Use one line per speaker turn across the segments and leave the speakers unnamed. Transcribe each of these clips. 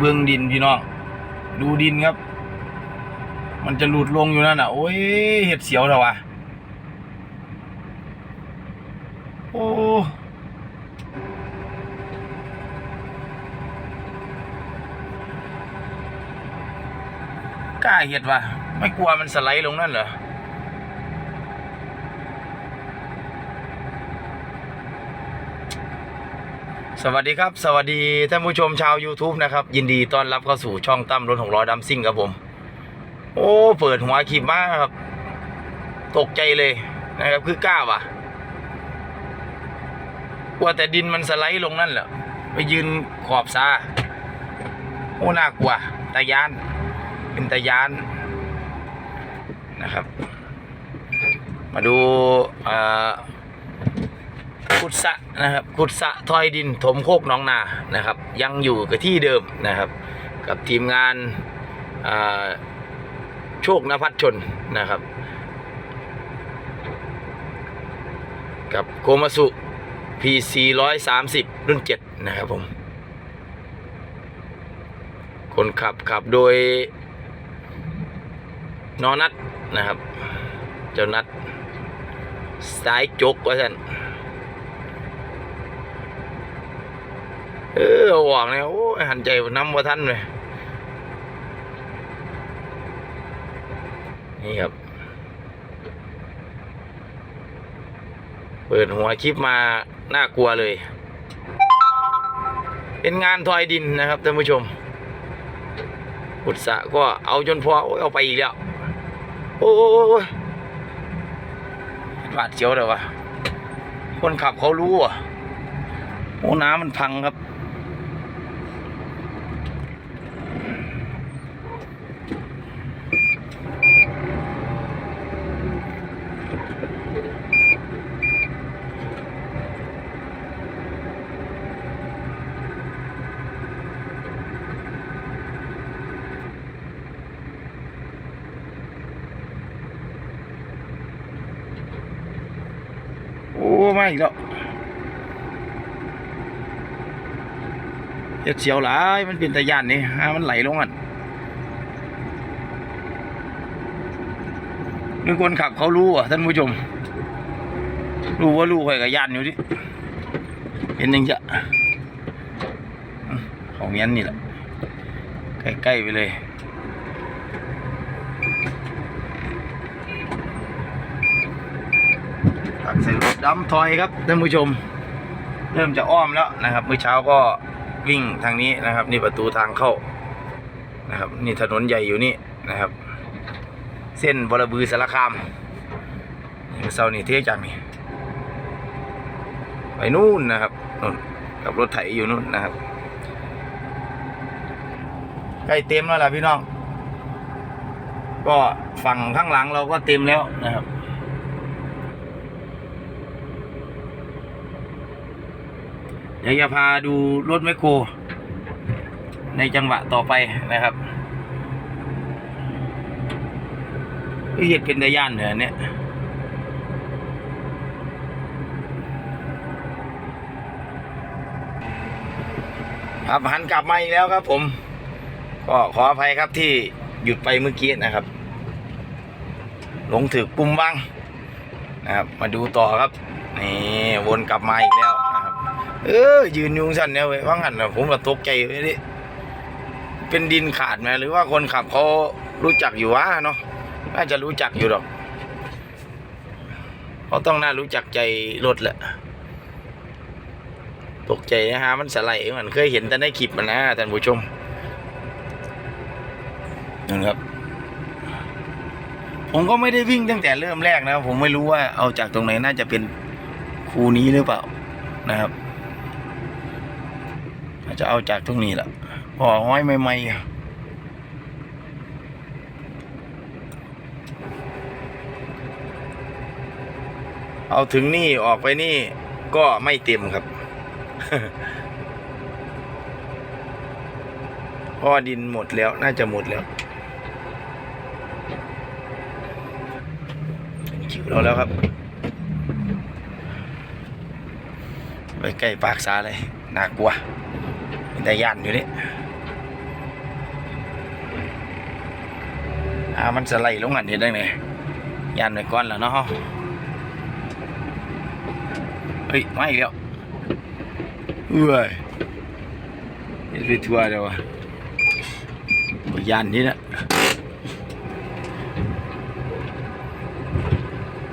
เบื้องดินพี่น้องดูดินครับ มันจะหลุดลงอยู่นั่นอะ โอ้ยเห็ดเสียวเถอะวะโอ้กล้าเห็ดวะไม่กลัวมันสไลด์ลงนั่นเหรอ สวัสดีครับ สวัสดีท่านผู้ชมชาว YouTube นะครับ ยินดีต้อนรับเข้าสู่ช่องตั้มรถหกล้อดำซิ่งครับผม โอ้ เปิดหัวคลิปมากครับ ตกใจเลยนะครับ คือกล้าว่ะกลัวแต่ดินมันสไลด์ลงนั่นแหละไปยืนขอบซาโอ้น่ากลัวตายาน เป็นตายานนะครับ มาดูอ่อ ขุดสะนะครับขุดสะทอยดินถมโคกน้องนานะครับ ยังอยู่กับที่เดิมนะครับ กับทีมงานาโชคนภัทรชนนะครับ กับโกมาสุ PC 130 รุ่น 7 นะครับผม คนขับขับโดย นอนัดนะครับ เจ้านัดสายจกว่าท่น เอออาออกเนี่ยโอ้ยหันใจน้ำว่าท่านเลยนี่ครับ เปิดหัวคลิปมา น่ากลัวเลย เป็นงานทอยดินนะครับท่านผู้ชมขุดสะก็เอาจนพอเอาไปอีกแล้ว โอ้ยบาดเจียวเลยวะคนขับเขารู้อะโอ้น้ำมันพังครับ ไม่อีกแล้วเฮ็ดเสียวหลายมันเป็นตะยานนี่ฮะมันไหลลงอะนึกคนขับเขารู้อะท่านผู้ชม รู้ว่าลูกข่อยกับยานอยู่ดิเห็นยังจะอืมของยันนี่แหละใกล้ๆไปเลย ตักใส่รถดำทอยครับท่านผู้ชม เริ่มจะอ้อมแล้วนะครับ เมื่อเช้าก็วิ่งทางนี้นะครับ นี่ประตูทางเข้านะครับ นี่ถนนใหญ่อยู่นี่นะครับ เส้นบรบือสารคามนี่เสานี่เที่ยจังนี่ไปนู่นนะครับนู่นกับรถไถอยู่นู่นนะครับใกล้เต็มแล้วล่ะพี่น้อง ก็ฝั่งข้างหลังเราก็เต็มแล้วนะครับ เดี๋ยวจะพาดูรถแมคโคร ในจังหวะต่อไปนะครับเฮ้ยเห็ดเป็นตะย่านเหรอเนี่ยครับหันกลับมาอีกแล้วครับผม ก็ขออภัยครับที่หยุดไปเมื่อกี้นะครับหลงถือปุ่มบ้างนะครับ มาดูต่อครับ นี่วนกลับมาอีกแล้ว เออยืนอยุงสั่นเนี่ยเว้ยว่างั้นนะผมก็ตกใจเลยดิเป็นดินขาดไหมหรือว่าคนขับเขารู้จักอยู่วะเนาะน่าจะรู้จักอยู่หรอกเขาต้องน่ารู้จักใจรถแหละตกใจนะฮะมันสไลด์เหมือนเคยเห็นแต่ในคลิปมันนะท่านผู้ชมนั่นครับ ผมก็ไม่ได้วิ่งตั้งแต่เริ่มแรกนะ ผมไม่รู้ว่าเอาจากตรงไหนน่าจะเป็นคูนี้หรือเปล่านะครับ จะเอาจากตรงนี้แหละพอห้อยใหม่ๆ เอาถึงนี่ออกไปนี่ก็ไม่เต็มครับเพราะว่าดินหมดแล้วน่าจะหมดแล้วคิวเราแล้วครับ ไปใกล้ปากซาเลยน่ากลัว แต่ย่านอยู่นี่อามันสไลด์ลงหันเห็นได้ไงย่านไว้ก่อนแล้วเนาะเฮ้ยไมาอีกแล้วเอ้ยนี่ไปทัวร์เดียวว่ะย่านนี้นะ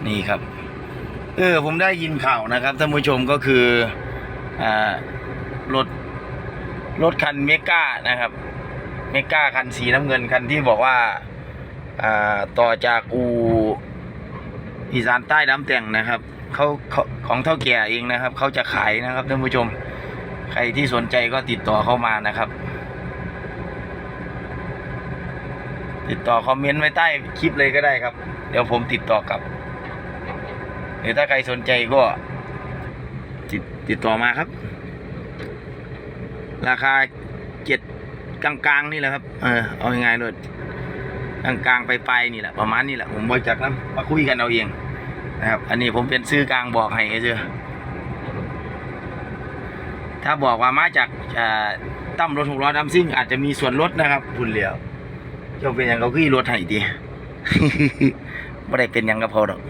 นี่ครับ เออผมได้ยินข่าวนะครับท่านผู้ชมก็คืออรถ รถคันเมก้านะครับ เมก้าคันสีน้ำเงินคันที่บอกว่าอ่าต่อจากอูอีสานใต้น้ำแต่งนะครับเขาเขาของเท่าแก่เองนะครับเขาจะขายนะครับท่านผู้ชม ใครที่สนใจก็ติดต่อเข้ามานะครับ ติดต่อคอมเมนต์ไว้ใต้คลิปเลยก็ได้ครับ เดี๋ยวผมติดต่อกลับหรือถ้าใครสนใจก็ติดติดต่อมาครับ ราคาเจ็ดกลางๆนี่แหละครับ เออเอาง่ายๆเลยกลางๆไปไปๆนี่แหละประมาณนี้แหละผมบริจาคนะมาคุยกันเอาเองนะครับ อันนี้ผมเป็นซื้อกลางบอกให้เฉยถ้าบอกว่ามาจากอ่าตั้มรถหกล้อดำซิ่งอาจจะมีส่วนลดนะครับคุณเหลียวเจ้าเป็นอย่างเขาขี่รถให้ดีไม่ได้เป็นอย่างกระเพราดอก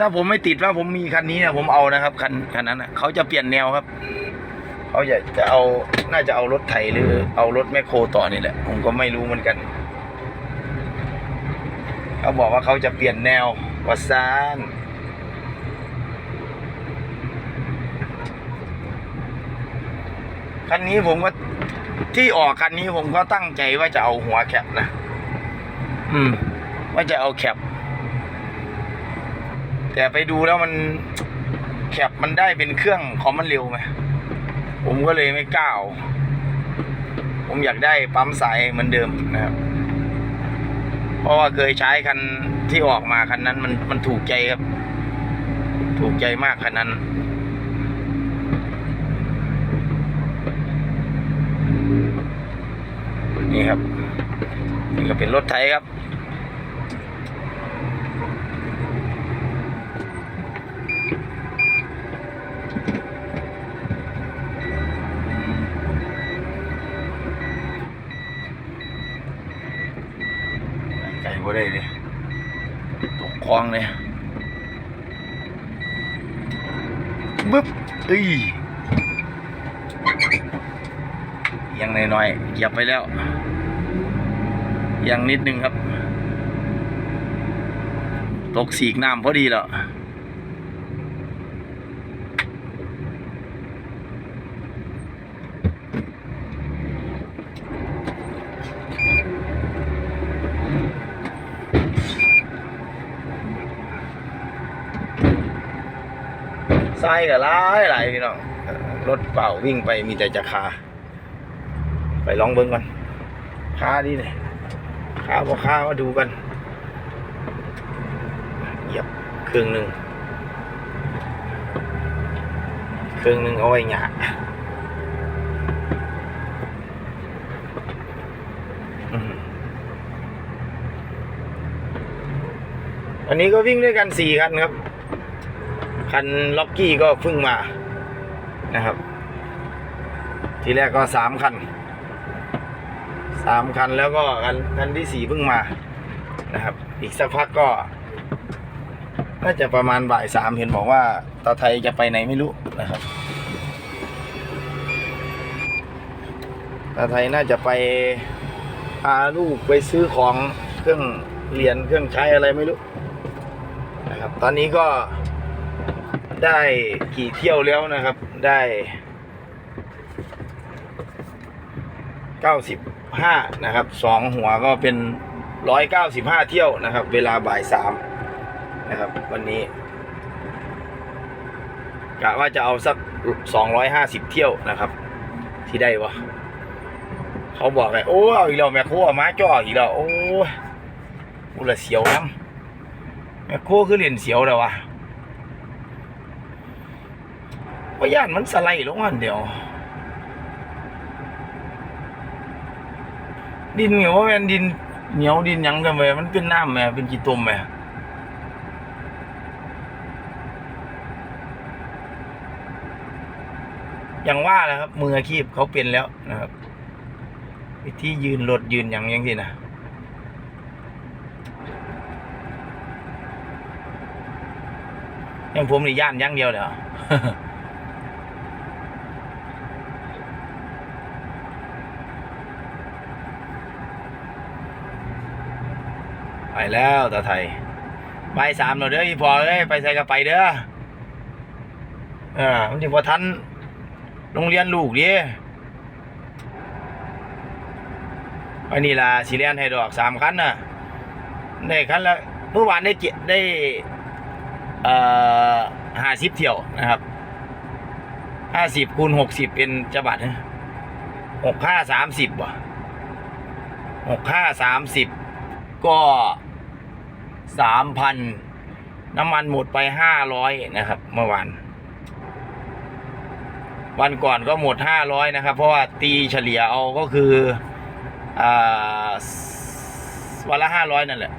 ถ้าผมไม่ติดว่าผมมีคันนี้นะผมเอานะครับคันคันนั้นนะเขาจะเปลี่ยนแนวครับเขาจะจะเอาน่าจะเอารถไถหรือ เอารถแมคโครต่อนี่แหละ ผมก็ไม่รู้เหมือนกันเขาบอกว่าเขาจะเปลี่ยนแนววัดซานคันนี้ผมก็ที่ออกคันนี้ผมก็ตั้งใจว่าจะเอาหัวแคปนะ อืม ว่าจะเอาแคป แต่ไปดูแล้วมันแคปมันได้เป็นเครื่องคอมมันเร็วไหมผมก็เลยไม่กล้าผมอยากได้ปั๊มสายเหมือนเดิมนะครับ เพราะว่าเคยใช้คันที่ออกมาคันนั้นมันมันถูกใจครับ ถูกใจมากคันนั้นนี่ครับนี่ก็เป็นรถไถครับ บ่ได้เลยตกคลองเลยบึ๊บเอ้ยยังน้อยๆเหยียบไปแล้วยังนิดนึงครับ ตกสีกน้ำพอดีแล้ว ทรายก็หลายหลายพี่น้องรถเปล่าวิ่งไปมีแต่จะคา ไปลองเบิ้งก่อนคาดีเลยคาพอคามาดูกันเหยียบเครื่องหนึ่งเครื่องหนึ่งเอาไว้หยาอันนี้ก็วิ่งด้วยกันสี่คันครับ คันล็อกกี้ก็เพิ่งมานะครับ ทีแรกก็สามคันสามคันแล้วก็คันคันที่สี่เพิ่งมานะครับ อีกสักพักก็น่าจะประมาณบ่ายสามเห็นบอกว่าตาไทยจะไปไหนไม่รู้นะครับตาไทยน่าจะไปพาลูกไปซื้อของเครื่องเรียนเครื่องใช้อะไรไม่รู้นะครับ ตอนนี้ก็ ได้กี่เที่ยวแล้วนะครับ ได้เก้าสิบห้านะครับสองหัวก็เป็นร้อยเก้าสิบห้าเที่ยวนะครับ เวลาบ่ายสามนะครับ วันนี้กะว่าจะเอาสักสองร้อยห้าสิบเที่ยวนะครับ ที่ได้วะเขาบอกไงโอ้เอาอีกแล้วแม่โคเอามาจ่ออีกแล้วโอ้ยอุละเสียวน้ำแม่โคคือเหรียนเสียวแล้ววะ ว่าย่านมันสไลด์ลงอันเดียว ดินเหนียวว่าเป็นดินเหนียวดินยังกันไปมันเป็นน้ำแหมเป็นกี่ตุ่มแหมอย่างว่าแหละครับ มืออาชีพเขาเป็นแล้วนะครับวิธียืนรถยืนอย่างยังสินะอยังผมนี่ย่านย่างเดียวเดียว แล้วตาไทยใบสามเราเด้ออีพอเอ้ยไปใส่กระไปเด้อเออมันถึงพอทันโรงเรียนลูกดิไอ้นี่ล่ะสีเลียนให้ดอกสามคันน่ะได้คันละเมื่อวานได้เจ็ดได้เอ่อห้าสิบเที่ยวนะครับห้าสิบคูณหกสิบเป็นจะบัตรหกห้าสามสิบว่ะหกห้าสามสิบก็ สามพันน้ำมันหมดไปห้าร้อยนะครับ เมื่อวานวันก่อนก็หมดห้าร้อยนะครับ เพราะว่าตีเฉลี่ยเอาก็คืออ่าวันละห้าร้อยนั่นแหละ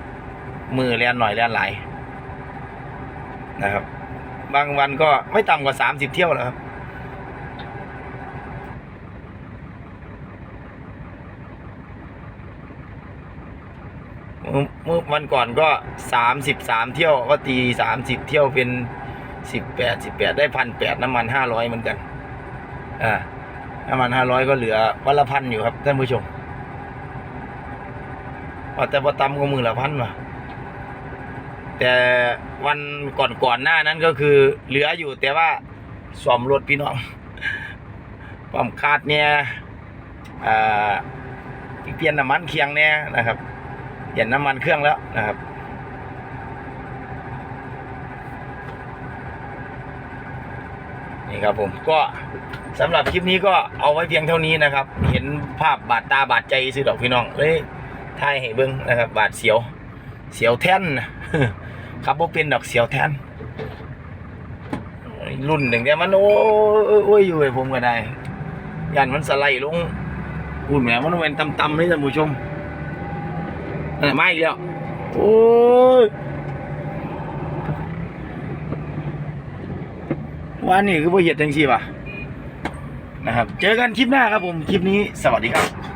มือเลียนหน่อยเลียนหลายนะครับ บางวันก็ไม่ต่ำกว่าสามสิบเที่ยวแล้วครับ เมื่อวันก่อนก็สามสิบสามเที่ยวก็ตีสามสิบเที่ยวเป็นสิบแปดสิบแปดได้พันแปดน้ำมันห้าร้อยเหมือนกันอ่าน้ำมันห้าร้อยก็เหลือวันละพันอยู่ครับท่านผู้ชมแต่พอตำก็มือละพันว่ะแต่วันก่อนก่อนหน้านั้นก็คือเหลืออยู่แต่ว่าสวมรถพี่น้องความคาดเนี่ยอ่าเปลี่ยนน้ำมันเคียงเนี่ยนะครับ เปลี่ยนน้ำมันเครื่องแล้วนะครับ นี่ครับผมก็สำหรับคลิปนี้ก็เอาไว้เพียงเท่านี้นะครับ เห็นภาพบาดตาบาดใจสิดอกพี่น้องเลยทายให้เบิ้งนะครับ บาดเสียว เสียวแท่นครับว่าเป็นดอกเสียวแท่นรุ่นหนึ่งเนี่ยมันโอ้ยอยอยู่ไอ้ผมก็ได้ยันมันสไลด์ลงอุ่นแหมมันเป็นตำๆเลยท่านผู้ชม มาอีกแล้ว โอ้ยวันนี้คือโปรเหตุจังสีป่ะนะครับ เจอกันคลิปหน้าครับผม คลิปนี้สวัสดีครับ